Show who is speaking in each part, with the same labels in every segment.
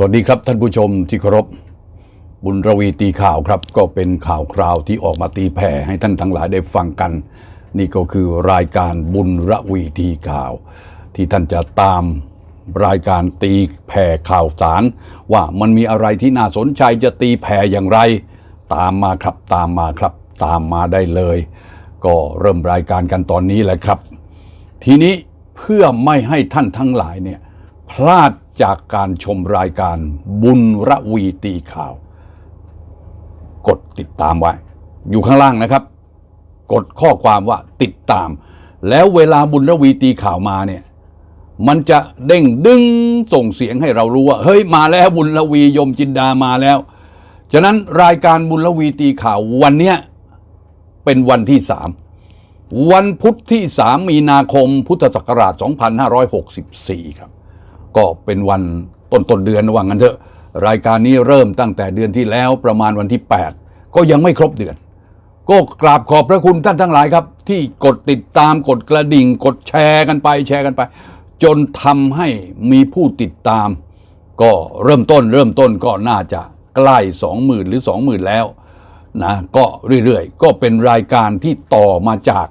Speaker 1: สวัสดีครับท่านผู้ชมที่เคารพบุญระวีตีข่าวครับ ก็เป็นข่าวคราวที่ออกมาตีแผ่ให้ท่านทั้งหลายได้ฟังกัน นี่ก็คือรายการบุญระวีตีข่าว ที่ท่านจะตามรายการตีแผ่ข่าวสาร ว่ามันมีอะไรที่น่าสนใจจะตีแผ่อย่างไร ตามมาครับตามมาครับ ตามมาได้เลย ก็เริ่มรายการกันตอนนี้แหละครับ ทีนี้เพื่อไม่ให้ท่านทั้งหลายเนี่ยพลาด จากการชมรายการบุญระวีตีข่าว กดติดตามไว้ อยู่ข้างล่างนะครับ กดข้อความว่าติดตาม แล้วเวลาบุญระวีตีข่าวมาเนี่ยมันจะเด้งดึงส่งเสียงให้เรารู้ว่า เฮ้ยมาแล้วบุญระวียมจินดามาแล้ว ฉะนั้นรายการบุญระวีตีข่าววันเนี้ยเป็นวันที่สามวันพุธที่3มีนาคมพุทธศักราช 2564 ครับ ก็เป็นวันต้นต้นเดือนว่างั้นเถอะ รายการนี้เริ่มตั้งแต่เดือนที่แล้วประมาณวันที่ 8 ก็ยังไม่ครบเดือน ก็กราบขอบพระคุณท่านทั้งหลายครับ ที่กดติดตามกดกระดิ่ง กดแชร์กันไปแชร์กันไป จนทำให้มีผู้ติดตาม ก็เริ่มต้นเริ่มต้นก็น่าจะใกล้20,000หรือ 20,000 แล้วนะก็เรื่อยๆ ก็เป็นรายการที่ต่อมาจาก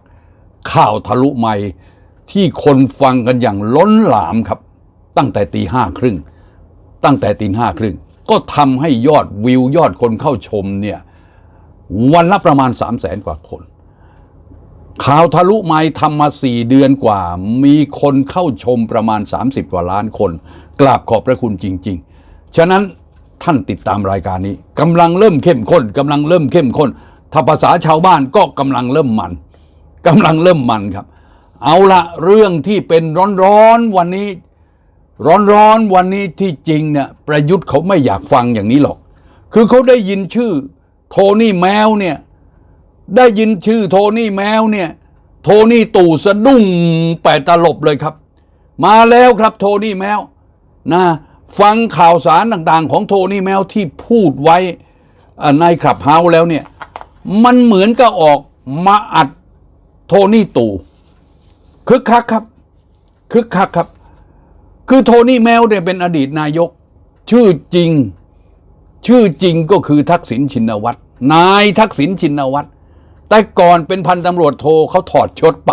Speaker 1: ข่าวทะลุไม่ที่คนฟังกันอย่างล้นหลามครับ ตั้งแต่ตีห้าครึ่งตั้งแต่ตีห้าครึ่งก็ทำให้ยอดวิวยอดคนเข้าชมเนี่ยวันละประมาณ3 0 0แสนกว่าคน ข่าวทะลุไม่ทำมาสี่เดือนกว่า มีคนเข้าชมประมาณ 30 กว่าล้านคน กราบขอบพระคุณจริง ๆ ฉะนั้นท่านติดตามรายการนี้กำลังเริ่มเข้มข้นกำลังเริ่มเข้มข้น ถ้าภาษาชาวบ้านก็กำลังเริ่มมันกำลังเริ่มมันครับ เอาละเรื่องที่เป็นร้อนๆวันนี้ ร้อนๆวันนี้ที่จริงเนี่ยประยุทธ์เขาไม่อยากฟังอย่างนี้หรอก คือเขาได้ยินชื่อโทนี่แมวเนี่ยได้ยินชื่อโทนี่แมวเนี่ยโทนี่ตู่สะดุ้งแปดตลบเลยครับ มาแล้วครับโทนี่แมวนะฟังข่าวสารต่างๆ ของโทนี่แมวที่พูดไว้ในขับเฮาแล้วเนี่ยมันเหมือนกับออกมาอัดโทนี่ตู่คึกคักครับคึกคักครับ คือโทนี่แมวเนี่ยเป็นอดีตนายก ชื่อจริง ชื่อจริงก็คือทักษิณชินวัตรนายทักษิณชินวัตรแต่ก่อนเป็นพันตำรวจโทเขาถอดชดไป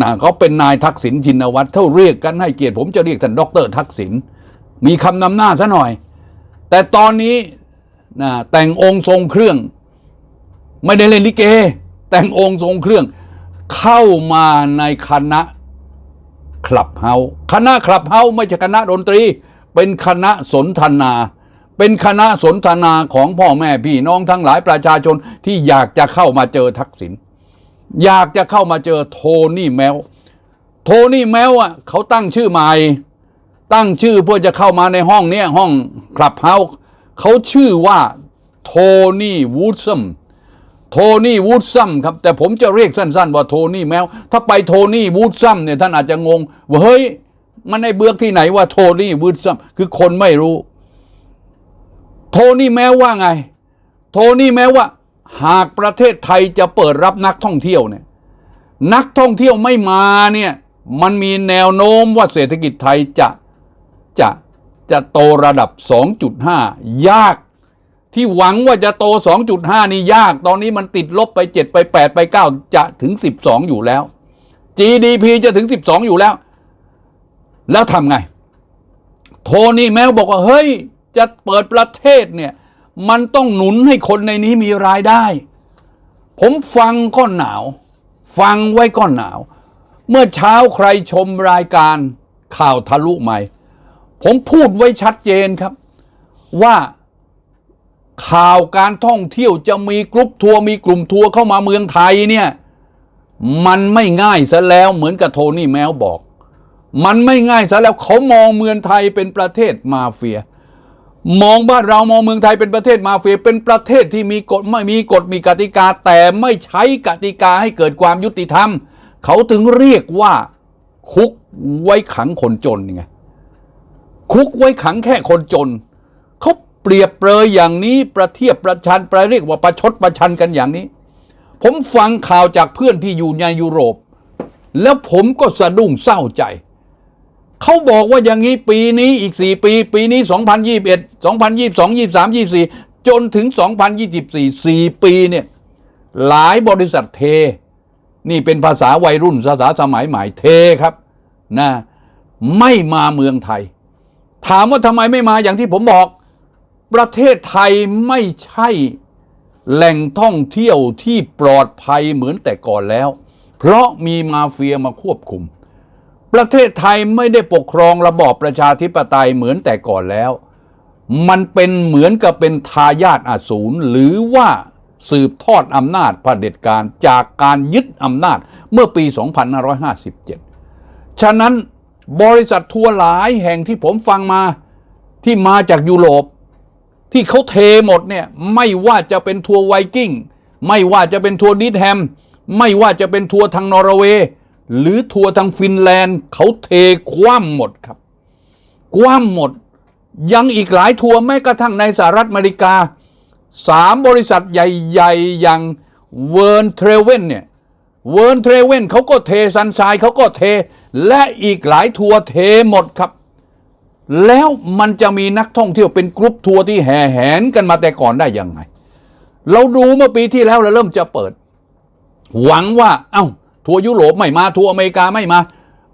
Speaker 1: นะเขาเป็นนายทักษิณชินวัตรเท่าเรียกกันให้เกียรติผมจะเรียกท่านด็อกเตอร์ทักษิณมีคำนำหน้าซะหน่อย แต่ตอนนี้นะแต่งองค์ทรงเครื่อง ไม่ได้เล่นลิเก แต่งองค์ทรงเครื่อง เข้ามาในคณะ คลับเฮาคณะคลับเฮาไม่ใช่คณะดนตรี เป็นคณะสนทนา เป็นคณะสนทนาของพ่อแม่พี่น้องทั้งหลายประชาชนที่อยากจะเข้ามาเจอทักษิณอยากจะเข้ามาเจอโทนี่แมวโทนี่แมวอะเขาตั้งชื่อใหม่ตั้งชื่อเพื่อจะเข้ามาในห้องเนี้ยห้องคลับเฮาเขาชื่อว่าโทนี่วูดซัม โทนี่วูดซัมครับ แต่ผมจะเรียกสั้นๆ ว่าโทนี่แมว ถ้าไปโทนี่วูดซัมเนี่ยท่านอาจจะงง ว่าเฮ้ย มันในเบือกที่ไหนว่าโทนี่วูดซัมคือคนไม่รู้ โทนี่แมวว่าไง โทนี่แมวว่า หากประเทศไทยจะเปิดรับนักท่องเที่ยวเนี่ยนักท่องเที่ยวไม่มาเนี่ยมันมีแนวโน้มว่าเศรษฐกิจไทยจะจะจะโตระดับ 2.5 ยาก ที่หวังว่าจะโต 2.5 นี่ยาก ตอนนี้มันติดลบไป 7 ไป 8 ไป 9 จะถึง 12 อยู่แล้ว GDP จะถึง 12 อยู่แล้ว แล้วทำไง โทนี่แมวบอกว่า เฮ้ย จะเปิดประเทศเนี่ย มันต้องหนุนให้คนในนี้มีรายได้ ผมฟังก็หนาว ฟังไว้ก็หนาว เมื่อเช้าใครชมรายการข่าวทะลุไหม่ ผมพูดไว้ชัดเจนครับ ว่า ข่าวการท่องเที่ยวจะมีกรุ๊ปทัวร์มีกลุ่มทัวร์เข้ามาเมืองไทยเนี่ยมันไม่ง่ายซะแล้วเหมือนกับโทนี่แมวบอก มันไม่ง่ายซะแล้วเขามองเมืองไทยเป็นประเทศมาเฟีย มองบ้านเรามองเมืองไทยเป็นประเทศมาเฟีย เป็นประเทศที่มีกฎไม่มีกฎมีกติกา แต่ไม่ใช้กติกาให้เกิดความยุติธรรม เขาถึงเรียกว่าคุกไว้ขังคนจนไงคุกไว้ขังแค่คนจน เปรียบเปรยอย่างนี้ประเทียบประชันประเรียกว่าประชดประชันกันอย่างนี้ ผมฟังข่าวจากเพื่อนที่อยู่ในยุโรป แล้วผมก็สะดุ้งเศร้าใจ เขาบอกว่าอย่างนี้ปีนี้อีก 4 ปี ปีนี้ 2021 2022 23 24 จนถึง 2024 4 ปีเนี่ยหลายบริษัทเท นี่เป็นภาษาวัยรุ่นภาษาสมัยใหม่เทครับนะไม่มาเมืองไทย ถามว่าทำไมไม่มาอย่างที่ผมบอก ประเทศไทยไม่ใช่แหล่งท่องเที่ยวที่ปลอดภัยเหมือนแต่ก่อนแล้ว เพราะมีมาเฟียมาควบคุม ประเทศไทยไม่ได้ปกครองระบอบประชาธิปไตยเหมือนแต่ก่อนแล้ว มันเป็นเหมือนกับเป็นทายาทอาสูรหรือว่าสืบทอดอำนาจเผด็จการจากการยึดอำนาจเมื่อปี 2557 ฉะนั้นบริษัททัวร์หลายแห่งที่ผมฟังมาที่มาจากยุโรป ที่เขาเทหมดเนี่ยไม่ว่าจะเป็นทัวร์ไวกิ้งไม่ว่าจะเป็นทัวร์ดิสแฮมไม่ว่าจะเป็นทัวร์ทางนอร์เวย์หรือทัวร์ทางฟินแลนด์เขาเทคว่ำหมดครับ คว่ำหมด ยังอีกหลายทัวร์แม้กระทั่งในสหรัฐอเมริกาสามบริษัทใหญ่ๆ อย่างเวิร์นเทรเวนเนี่ยเวิร์นเทรเวนเขาก็เทซันชายเขาก็เท และอีกหลายทัวร์เทหมดครับ แล้วมันจะมีนักท่องเที่ยวเป็นกรุ๊ปทัวร์ที่แห่แหนกันมาแต่ก่อนได้ยังไง เราดูเมื่อปีที่แล้วเราเริ่มจะเปิด หวังว่า เอ้า ทัวร์ยุโรปไม่มา ทัวร์อเมริกาไม่มา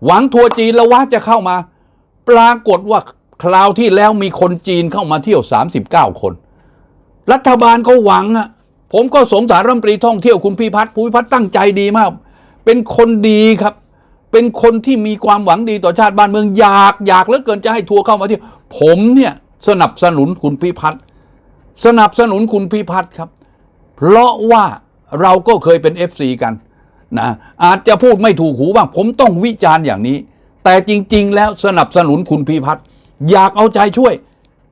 Speaker 1: หวังทัวร์จีนแล้วว่าจะเข้ามา ปรากฏว่าคราวที่แล้วมีคนจีนเข้ามาเที่ยว 39 คน รัฐบาลก็หวังอะผมก็สงสารรัฐมนตรีท่องเที่ยวคุณพิพัฒน์ภูพิพัฒน์ตั้งใจดีมาก เป็นคนดีครับ เป็นคนที่มีความหวังดีต่อชาติบ้านเมืองอยากอยากเหลือเกินจะให้ทัวร์เข้ามาที่ผมเนี่ยสนับสนุนคุณพิพัฒน์สนับสนุนคุณพิพัฒน์ครับ เพราะว่าเราก็เคยเป็น FC กันนะอาจจะพูดไม่ถูกหูบ้าง ผมต้องวิจารณ์อย่างนี้ แต่จริง ๆ แล้วสนับสนุนคุณพิพัฒน์อยากเอาใจช่วย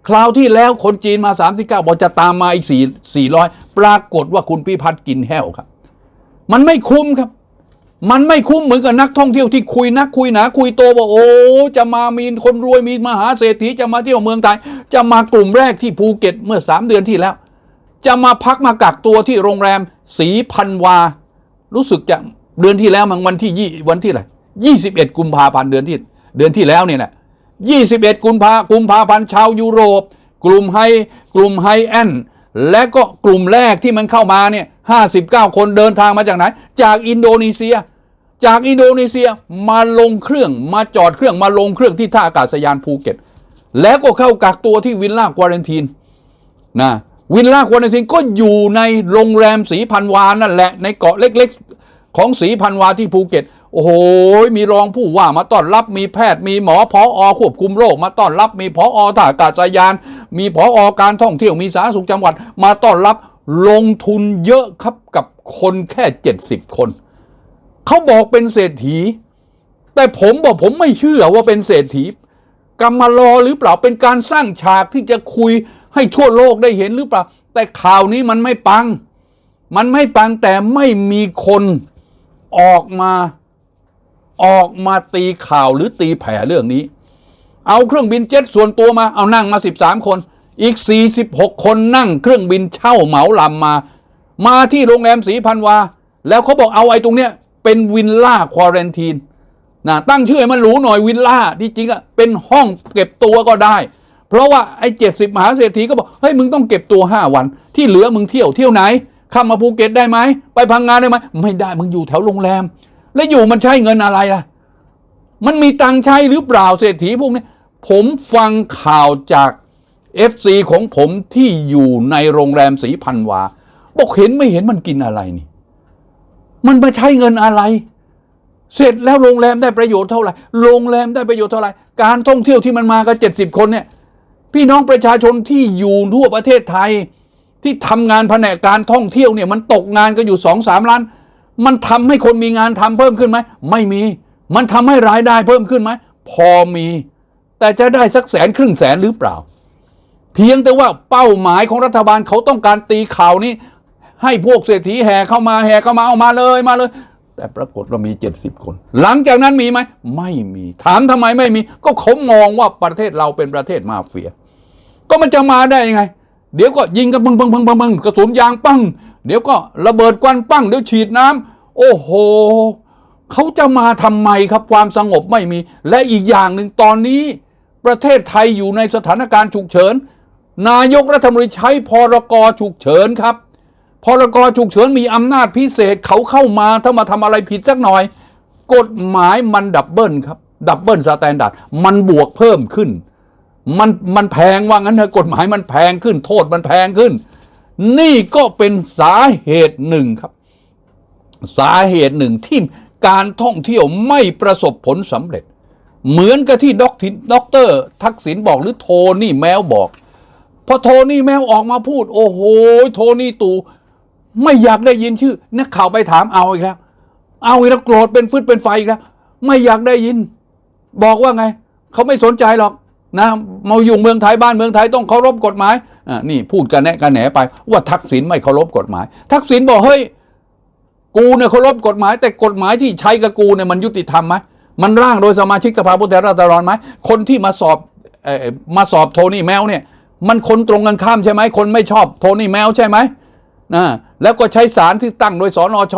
Speaker 1: คราวที่แล้วคนจีนมา 39บอกจะตามมาอีก4 400 ปรากฏว่าคุณพิพัฒน์กินแห้วครับ มันไม่คุ้มครับ มันไม่คุ้มเหมือนกับนักท่องเที่ยวที่คุยนักคุยหนาคุยโตบอกโอ้จะมามีคนรวยมีมหาเศรษฐีจะมาเที่ยวเมืองไทย จะมากลุ่มแรกที่ภูเก็ตเมื่อ 3 เดือนที่แล้ว จะมาพักมากักตัวที่โรงแรมสีพันวา รู้สึกจะเดือนที่แล้วมันวันที่ยี่วันที่อะไรยี่สิบเอ็ดกุมภาพันธ์เดือนที่เดือนที่แล้วเนี่ยนะยี่สิบเอ็ดกุมภากุมภาพันธ์ชาวยุโรป กลุ่มไฮกลุ่มไฮแอนและก็กลุ่มแรกที่มันเข้ามาเนี่ย ห้าสิบเก้าคนเดินทางมาจากไหน จากอินโดนีเซีย จากอินโดนีเซียมาลงเครื่องมาจอดเครื่องมาลงเครื่องที่ท่าอากาศยานภูเก็ต แล้วก็เข้ากักตัวที่วิลล่าควอรันทีนนะวิลล่าควอรันทีนก็อยู่ในโรงแรมสีพันวานั่นแหละในเกาะเล็กๆ ของสีพันวาที่ภูเก็ตโอ้โห มีรองผู้ว่ามาต้อนรับ มีแพทย์ มีหมอพออควบคุมโรค มาต้อนรับ มีพออท่าอากาศยาน มีพออการท่องเที่ยว มีสาธารณสุขจังหวัด มาต้อนรับ ลงทุนเยอะครับกับคนแค่ 70 คน เขาบอกเป็นเศรษฐี แต่ผมบอกผมไม่เชื่อว่าเป็นเศรษฐีกรรมารอหรือเปล่าเป็นการสร้างฉากที่จะคุยให้ทั่วโลกได้เห็นหรือเปล่า แต่ข่าวนี้มันไม่ปัง มันไม่ปังแต่ไม่มีคนออกมาออกมาตีข่าวหรือตีแผ่เรื่องนี้ เอาเครื่องบินเจ็ตส่วนตัวมาเอานั่งมา 13 คน อีก 46 คนนั่งเครื่องบินเช่าเหมาลำมา มาที่โรงแรมสีพันวา แล้วเขาบอกเอาไอ้ตรงเนี้ยเป็นวิลล่าควอรันทีนนะตั้งชื่อให้มันหรูหน่อยวิลล่าที่จริงอะเป็นห้องเก็บตัวก็ได้ เพราะว่าไอ้เจ็ดสิบมหาเศรษฐีก็บอกเฮ้ยมึงต้องเก็บตัว 5 วัน ที่เหลือมึงเที่ยวเที่ยวไหนข้ามาภูเก็ตได้ไหมไปพังงานได้ไหมไม่ได้มึงอยู่แถวโรงแรม แล้วอยู่มันใช้เงินอะไรล่ะ มันมีตังใช้หรือเปล่าเศรษฐีพวกนี้ผมฟังข่าวจาก FC ของผมที่อยู่ในโรงแรมสีพันวา บอกเห็นไม่เห็นมันกินอะไรนี่ มันมาใช้เงินอะไร เสร็จแล้วโรงแรมได้ประโยชน์เท่าไหร่ โรงแรมได้ประโยชน์เท่าไหร่ การท่องเที่ยวที่มันมากันเจ็ดสิบคนเนี่ย พี่น้องประชาชนที่อยู่ทั่วประเทศไทย ที่ทำงานแผนกการท่องเที่ยวเนี่ยมันตกงานกันอยู่สองสามล้าน มันทำให้คนมีงานทำเพิ่มขึ้นไหม ไม่มี มันทำให้รายได้เพิ่มขึ้นไหม พอมี แต่จะได้สักแสนครึ่งแสนหรือเปล่า พียงแต่ว่าเป้าหมายของรัฐบาลเขาต้องการตีข่าวนี้ ให้พวกเศรษฐีแห่เข้ามาแห่เข้ามาเอามาเลยมาเลย แต่ปรากฏเรามี 70 คน หลังจากนั้นมีไหม ไม่มีถามทำไมไม่มี ก็เขามองว่าประเทศเราเป็นประเทศมาเฟีย ก็มันจะมาได้ยังไง เดี๋ยวก็ยิงกันปังปังปังปังปังกระสุนยางปังเดี๋ยวก็ระเบิดควันปังเดี๋ยวฉีดน้ำโอ้โหเขาจะมาทำไมครับความสงบไม่มี และอีกอย่างหนึ่งตอนนี้ ประเทศไทยอยู่ในสถานการณ์ฉุกเฉิน นายกรัฐมนตรีใช้พรกฉุกเฉินครับ พรกฉุกเฉินมีอำนาจพิเศษเขาเข้ามาถ้ามาทำอะไรผิดสักหน่อย กฎหมายมันดับเบิลครับ ดับเบิลสแตนดาร์ดมันบวกเพิ่มขึ้น มันมันแพงว่างั้นเถอะกฎหมายมันแพงขึ้น โทษมันแพงขึ้น นี่ก็เป็นสาเหตุหนึ่งครับ สาเหตุหนึ่งที่การท่องเที่ยวไม่ประสบผลสำเร็จ เหมือนกับที่ด็อกทินด็อกเตอร์ทักษิณบอกหรือโทนี่แมวบอก พอโทนี่แมวออกมาพูด โอ้โห โทนี่ตู่ไม่อยากได้ยินชื่อ นักข่าวไปถามเอาอีกแล้ว เอาอีกแล้วโกรธเป็นฟืดเป็นไฟอีกแล้วไม่อยากได้ยิน บอกว่าไง เขาไม่สนใจหรอกนะมาอยู่เมืองไทยบ้านเมืองไทยต้องเคารพกฎหมายอ่านี่พูดกันแนะกันแหนไปว่าทักษิณไม่เคารพกฎหมาย ทักษิณบอกเฮ้ยกูเนี่ยเคารพกฎหมาย แต่กฎหมายที่ใช้กับกูเนี่ยมันยุติธรรมไหมมันร่างโดยสมาชิกสภาผู้แทนราษฎรไหมคนที่มาสอบเอ่อมาสอบโทนี่แมวเนี่ย มันคนตรงกันข้ามใช่ไหมคนไม่ชอบโทนี่แมวใช่ไหมนะแล้วก็ใช้สารที่ตั้งโดยสอนอช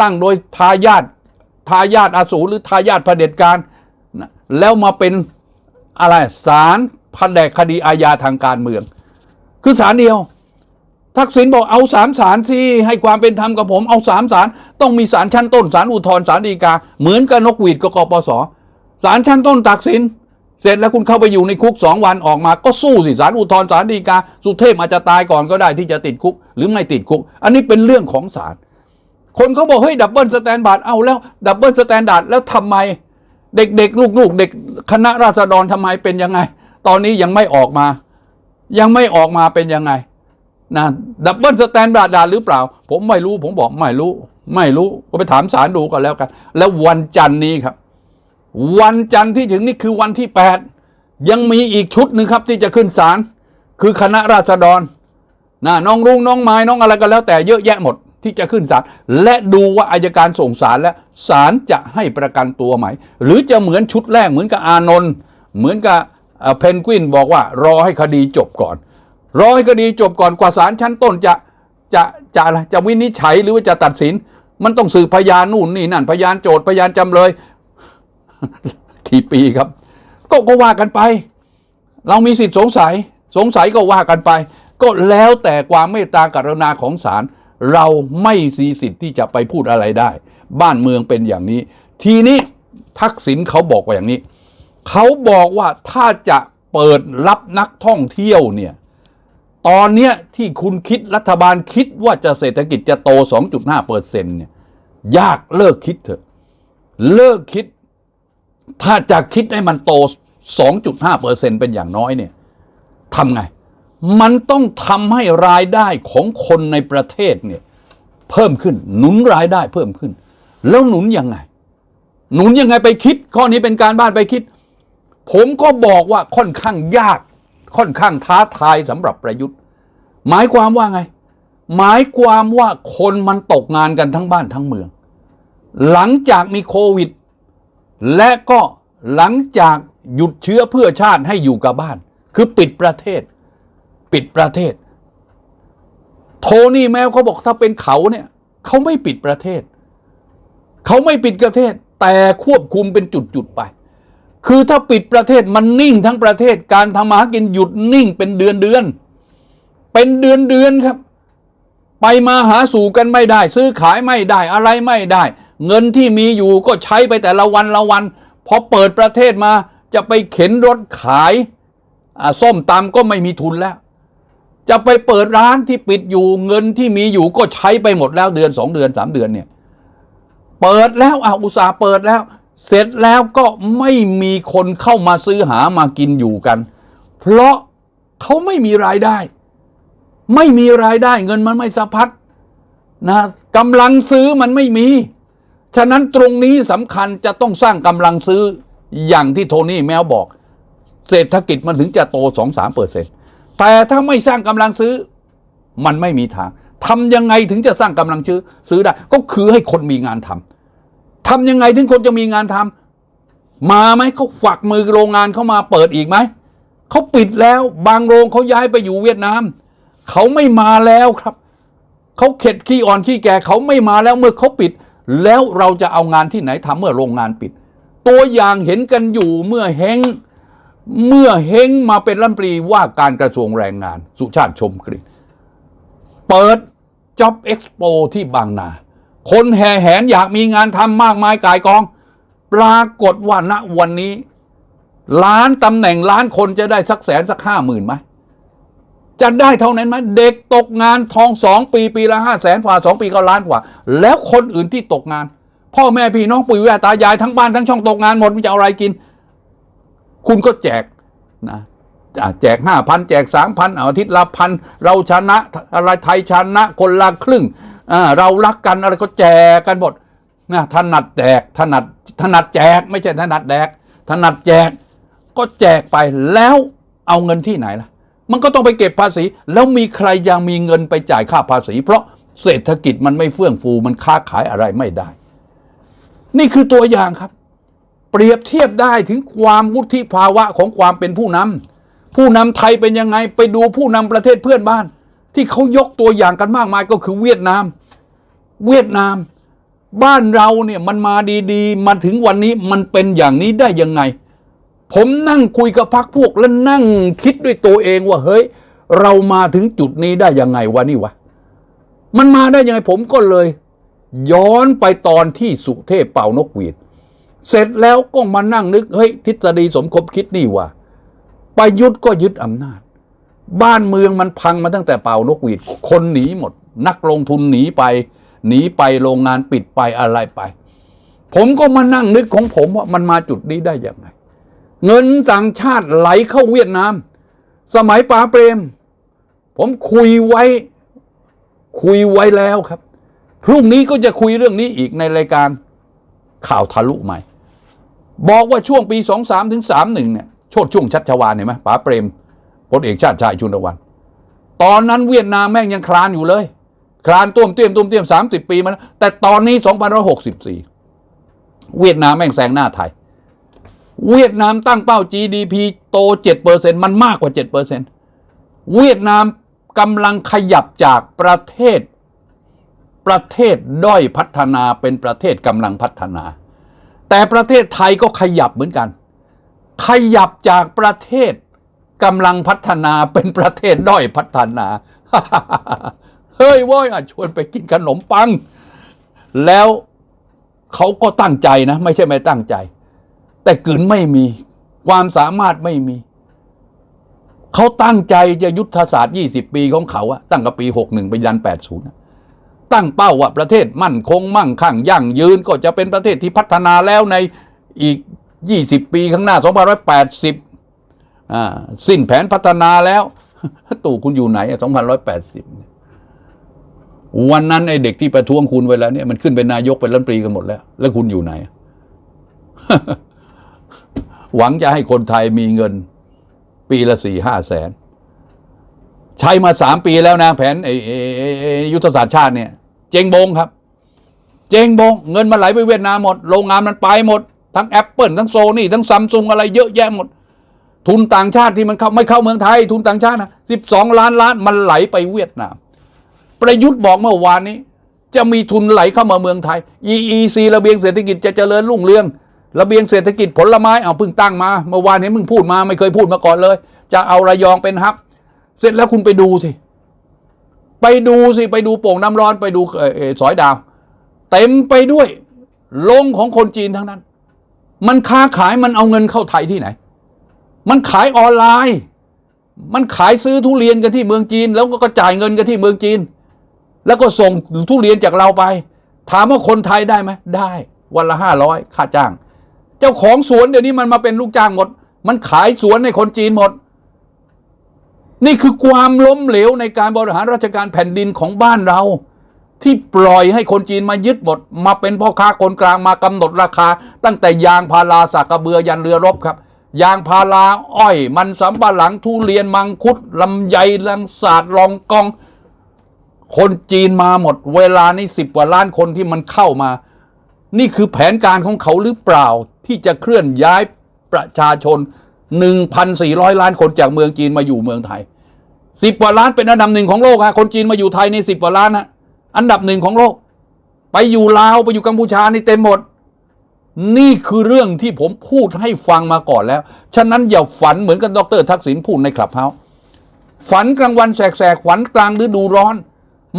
Speaker 1: ตั้งโดยทายาททายาทอาสูรหรือทายาทเผด็จการนะแล้วมาเป็นอะไรสารแผนกคดีอาญาทางการเมือง คือสารเดียว ทักษิณบอกเอาสามศาลสิให้ความเป็นธรรมกับผม เอาสามศาลต้องมีศาลชั้นต้นศาลอุทธรณ์ศาลฎีกา เหมือนกับนกหวีดกับกปสศาลชั้นต้นตักสิน เสร็จแล้วคุณเข้าไปอยู่ในคุกสองวันออกมาก็สู้สิศาลอุทธรณ์ศาลฎีกา สุเทพอาจจะตายก่อนก็ได้ที่จะติดคุก หรือไม่ติดคุก อันนี้เป็นเรื่องของศาลคนเขาบอกเฮ้ยดับเบิลสแตนดาร์ดเอาแล้วดับเบิลสแตนดาร์ดแล้วทำไม เด็กๆ ลูกๆ เด็กคณะราษฎรทำไมเป็นยังไง ตอนนี้ยังไม่ออกมา ยังไม่ออกมาเป็นยังไงนะดับเบิลสแตนดาร์ดหรือเปล่า ผมไม่รู้ผมบอกไม่รู้ ไม่รู้ก็ไปถามศาลดูกันแล้วกัน แล้ววันจันทร์นี้ครับ วันจันทร์ที่ถึงนี่คือวันที่แปดยังมีอีกชุดหนึ่งครับที่จะขึ้นศาลคือคณะราษฎรนะน้องรุ่งน้องไม้น้องอะไรก็แล้วแต่เยอะแยะหมดที่จะขึ้นศาลและดูว่าอายการส่งศาลแล้วศาลจะให้ประกันตัวไหม หรือจะเหมือนชุดแรกเหมือนกับอานนท์เหมือนกับเพนกวินบอกว่ารอให้คดีจบก่อน รอให้คดีจบก่อนกว่าศาลชั้นต้นจะจะจะอะไรจะวินิจฉัยหรือว่าจะตัดสิน มันต้องสืบพยานนู่นนี่นั่นพยานโจทย์พยานจำเลย กี่ปีครับ ก็ก็ว่ากันไป เรามีสิทธิ์สงสัย สงสัยก็ว่ากันไป ก็แล้วแต่ความเมตตากรุณาของศาลเราไม่มีสิทธิ์ที่จะไปพูดอะไรได้ บ้านเมืองเป็นอย่างนี้ ทีนี้ทักษิณเขาบอกว่าอย่างนี้ เขาบอกว่าถ้าจะเปิดรับนักท่องเที่ยวเนี่ยตอนเนี้ยที่คุณคิดรัฐบาลคิดว่าจะเศรษฐกิจจะโต 2.5เปอร์เซ็นต์เนี่ยยากเลิกคิดเถอะ เลิกคิด ถ้าจะคิดให้มันโต 2.5เปอร์เซ็นต์เป็นอย่างน้อยเนี่ยทำไง มันต้องทำให้รายได้ของคนในประเทศเนี่ยเพิ่มขึ้น หนุนรายได้เพิ่มขึ้น แล้วหนุนยังไง หนุนยังไงไปคิด ข้อนี้เป็นการบ้านไปคิด ผมก็บอกว่าค่อนข้างยาก ค่อนข้างท้าทายสำหรับประยุทธ์ หมายความว่าไง หมายความว่าคนมันตกงานกันทั้งบ้านทั้งเมือง หลังจากมีโควิด และก็หลังจากหยุดเชื้อเพื่อชาติให้อยู่กับบ้าน คือปิดประเทศ ปิดประเทศ โทนี่แมวเขาบอกถ้าเป็นเขาเนี่ยเขาไม่ปิดประเทศ เขาไม่ปิดประเทศ แต่ควบคุมเป็นจุดๆไป คือถ้าปิดประเทศมันนิ่งทั้งประเทศการทำมาหากินหยุดนิ่งเป็นเดือนเดือนๆเป็นเดือนเดือนๆครับ ไปมาหาสู่กันไม่ได้ ซื้อขายไม่ได้อะไรไม่ได้ เงินที่มีอยู่ก็ใช้ไปแต่ละวันละวันพอเปิดประเทศมาจะไปเข็นรถขายส้มตำก็ไม่มีทุนแล้ว จะไปเปิดร้านที่ปิดอยู่เงินที่มีอยู่ก็ใช้ไปหมดแล้วเดือนสองเดือนสามเดือนเนี่ยเปิดแล้วอะอุตสาห์เปิดแล้ว เสร็จแล้วก็ไม่มีคนเข้ามาซื้อหามากินอยู่กัน เพราะเขาไม่มีรายได้ ไม่มีรายได้เงินมันไม่สะพัดนะกำลังซื้อมันไม่มี ฉะนั้นตรงนี้สำคัญจะต้องสร้างกำลังซื้ออย่างที่โทนี่แมวบอก เศรษฐกิจมันถึงจะโตสองสามเปอร์เซ็นต์แต่ถ้าไม่สร้างกำลังซื้อ มันไม่มีทางทำยังไงถึงจะสร้างกำลังซื้อซื้อได้ ก็คือให้คนมีงานทำทำยังไงถึงคนจะมีงานทำมาไหมเขาฝักมือโรงงานเข้ามาเปิดอีกไหมเขาปิดแล้วบางโรงเขาย้ายไปอยู่เวียดนามเขาไม่มาแล้วครับเขาเข็ดขี้อ่อนขี้แก่เขาไม่มาแล้วเมื่อเขาปิด แล้วเราจะเอางานที่ไหนทำเมื่อโรงงานปิด ตัวอย่างเห็นกันอยู่เมื่อเฮงเมื่อเฮงมาเป็นรัฐมนตรีว่าการกระทรวงแรงงาน สุชาติชมกลิ่นเปิด Job Expo ที่บางนา คนแห่แหนอยากมีงานทำมากมายกายกอง ปรากฏว่าณวันนี้ ล้านตำแหน่งล้านคนจะได้สักแสนสักห้าหมื่นไหม จะได้เท่านั้นไหมเด็กตกงานทองสองปีปีละห้าแสนฝ่าสองปีก็ล้านกว่า แล้วคนอื่นที่ตกงาน พ่อแม่พี่น้องปู่ย่าตายายทั้งบ้านทั้งช่องตกงานหมดมันจะเอาอะไรกิน คุณก็แจกนะแจกห้าพันแจกสามพันอาทิตย์ละพันเราชนะอะไรไทยชนะคนละครึ่งเรารักกันอะไรก็แจกกันหมดนะถนัดแจกถนัดถนัดแจกไม่ใช่ถนัดแดกถนัดแจกก็แจกไปแล้วเอาเงินที่ไหนล่ะ มันก็ต้องไปเก็บภาษี แล้วมีใครยังมีเงินไปจ่ายค่าภาษี เพราะเศรษฐกิจมันไม่เฟื่องฟูมันค้าขายอะไรไม่ได้ นี่คือตัวอย่างครับ เปรียบเทียบได้ถึงความวุฒิภาวะของความเป็นผู้นำผู้นำไทยเป็นยังไงไปดูผู้นำประเทศเพื่อนบ้าน ที่เขายกตัวอย่างกันมากมายก็คือเวียดนาม เวียดนาม บ้านเราเนี่ยมันมาดีๆ มาถึงวันนี้มันเป็นอย่างนี้ได้ยังไง ผมนั่งคุยกับพักพวกแล้วนั่งคิดด้วยตัวเองว่าเฮ้ย เรามาถึงจุดนี้ได้ยังไงวะนี่วะ มันมาได้ยังไงผมก็เลย ย้อนไปตอนที่สุเทพเป่านกหวีด เสร็จแล้วก็มานั่งนึกเฮ้ยทฤษฎีสมคบคิดนี่ว่าประยุทธ์ก็ยึดอำนาจ บ้านเมืองมันพังมาตั้งแต่เป่านกหวีด คนหนีหมด นักลงทุนหนีไป หนีไปโรงงานปิดไปอะไรไป ผมก็มานั่งนึกของผมว่ามันมาจุดนี้ได้ยังไง เงินต่างชาติไหลเข้าเวียดนาม สมัยป๋าเปรม ผมคุยไว้ คุยไว้แล้วครับ พรุ่งนี้ก็จะคุยเรื่องนี้อีกในรายการข่าวทะลุใหม่ บอกว่าช่วงปี 23 ถึง 31 เนี่ยโชดช่วงชัดชวานเห็นไหมป๋าเปรมพลเอกชาติชายชุนวัน ตอนนั้นเวียดนามแม่งยังคลานอยู่เลย คลานต้วมเตี้ยมต้วมเตี้ยมสามสิบปีมาแล้วแต่ตอนนี้ 2564 เวียดนามแม่งแซงหน้าไทย เวียดนามตั้งเป้า GDP โต 7%มันมากกว่า 7%เวียดนามกำลังขยับจากประเทศ ประเทศด้อยพัฒนาเป็นประเทศกำลังพัฒนา แต่ประเทศไทยก็ขยับเหมือนกัน ขยับจากประเทศกำลังพัฒนาเป็นประเทศด้อยพัฒนา เฮ้ยว้ยอะชวนไปกินขนมปัง แล้วเขาก็ตั้งใจนะ ไม่ใช่ไม่ตั้งใจ แต่กลืนไม่มี ความสามารถไม่มี เขาตั้งใจจะยุทธศาสตร์ 20 ปีของเขาอะตั้งแต่ปี 61 ไปยัน 80 ตั้งเป้าว่าประเทศมั่นคงมั่งคั่งยั่งยืนก็จะเป็นประเทศที่พัฒนาแล้วในอีก 20 ปีข้างหน้า 2580อ่าสิ้นแผนพัฒนาแล้ว ตู่คุณอยู่ไหน2180 วันนั้นไอ้เด็กที่ประท้วงคุณไว้แล้วเนี่ยมันขึ้นเป็นนายกเป็นรัฐมนตรีกันหมดแล้ว แล้วคุณอยู่ไหน หวังจะให้คนไทยมีเงินปีละสี่ห้าแสน ใช้มาสามปีแล้วนะแผนยุทธศาสตร์ชาติเนี่ย เจงบงครับ เจงบง เงินมันไหลไปเวียดนามหมด โรงงานมันไปหมด ทั้งแอปเปิลทั้งโซนี่ทั้งซัมซุงอะไรเยอะแยะหมด ทุนต่างชาติที่มันเข้าไม่เข้าเมืองไทย ทุนต่างชาตินะสิบสองล้านล้านมันไหลไปเวียดนาม ประยุทธ์บอกเมื่อวานนี้จะมีทุนไหลเข้ามาเมืองไทย EEC ระเบียงเศรษฐกิจจะเจริญรุ่งเรือง ระเบียงเศรษฐกิจผลไม้เอาเพิ่งตั้งมาเมื่อวานนี้มึงพูดมาไม่เคยพูดมาก่อนเลย จะเอาระยองเป็นฮับ เสร็จแล้วคุณไปดูสิไปดูสิไปดูโป่งน้ำร้อนไปดูเออสอยดาว เต็มไปด้วยลงของคนจีนทั้งนั้น มันค้าขายมันเอาเงินเข้าไทยที่ไหน มันขายออนไลน์ มันขายซื้อทุเรียนกันที่เมืองจีน แล้วก็จ่ายเงินกันที่เมืองจีน แล้วก็ส่งทุเรียนจากเราไป ถามว่าคนไทยได้ไหมได้ วันละห้าร้อยค่าจ้าง เจ้าของสวนเดี๋ยวนี้มันมาเป็นลูกจ้างหมด มันขายสวนให้คนจีนหมด นี่คือความล้มเหลวในการบริหารราชการแผ่นดินของบ้านเรา ที่ปล่อยให้คนจีนมายึดหมด มาเป็นพ่อค้าคนกลางมากำหนดราคา ตั้งแต่ยางพาราสากระเบือยันเรือรบครับ ยางพาราอ้อย มันสำปะหลังทุเรียนมังคุดลำไยลังสาดลองกอง คนจีนมาหมด เวลานี้สิบกว่าล้านคนที่มันเข้ามา นี่คือแผนการของเขาหรือเปล่าที่จะเคลื่อนย้ายประชาชน 1,400 ล้านคนจากเมืองจีนมาอยู่เมืองไทยสิบกว่าล้านเป็นอันดับหนึ่งของโลกฮะคนจีนมาอยู่ไทยในสิบกว่าล้านนะอันดับหนึ่งของโลก ไปอยู่ลาวไปอยู่กัมพูชานี่เต็มหมด นี่คือเรื่องที่ผมพูดให้ฟังมาก่อนแล้ว ฉะนั้นอย่าฝันเหมือนกับดรทักษิณพูดในคลับเฮาส์ฝันกลางวันแสกๆฝันกลางฤดูร้อน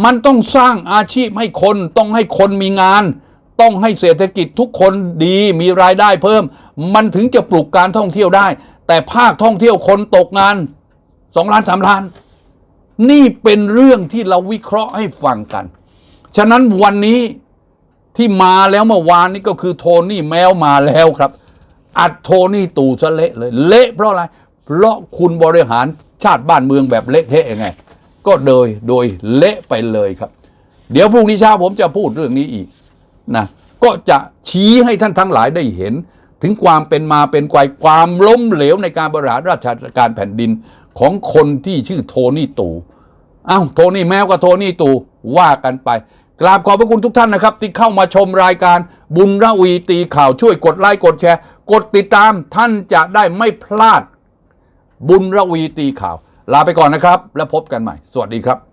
Speaker 1: มันต้องสร้างอาชีพให้คนต้องให้คนมีงาน ต้องให้เศรษฐกิจทุกคนดีมีรายได้เพิ่ม มันถึงจะปลุกการท่องเที่ยวได้ แต่ภาคท่องเที่ยวคนตกงานสองล้านสามล้าน นี่เป็นเรื่องที่เราวิเคราะห์ให้ฟังกัน ฉะนั้นวันนี้ที่มาแล้วเมื่อวานนี้ก็คือโทนี่แมวมาแล้วครับ อัดโทนี่ตู่ซะเละเลย เละเพราะอะไร เพราะคุณบริหารชาติบ้านเมืองแบบเละเทะยังไง ก็โดยโดยเละไปเลยครับ เดี๋ยวพรุ่งนี้เช้าผมจะพูดเรื่องนี้อีก นะก็จะชี้ให้ท่านทั้งหลายได้เห็น ถึงความเป็นมาเป็นไปความล้มเหลวในการบริหารราชการแผ่นดินของคนที่ชื่อโทนี่ตู่อ้าวโทนี่แมวกับโทนี่ตู่ว่ากันไป กราบขอบพระคุณทุกท่านนะครับ ที่เข้ามาชมรายการบุญระวีตีข่าวช่วยกดไลค์กดแชร์ กดติดตามท่านจะได้ไม่พลาด บุญระวีตีข่าว ลาไปก่อนนะครับ แล้วพบกันใหม่ สวัสดีครับ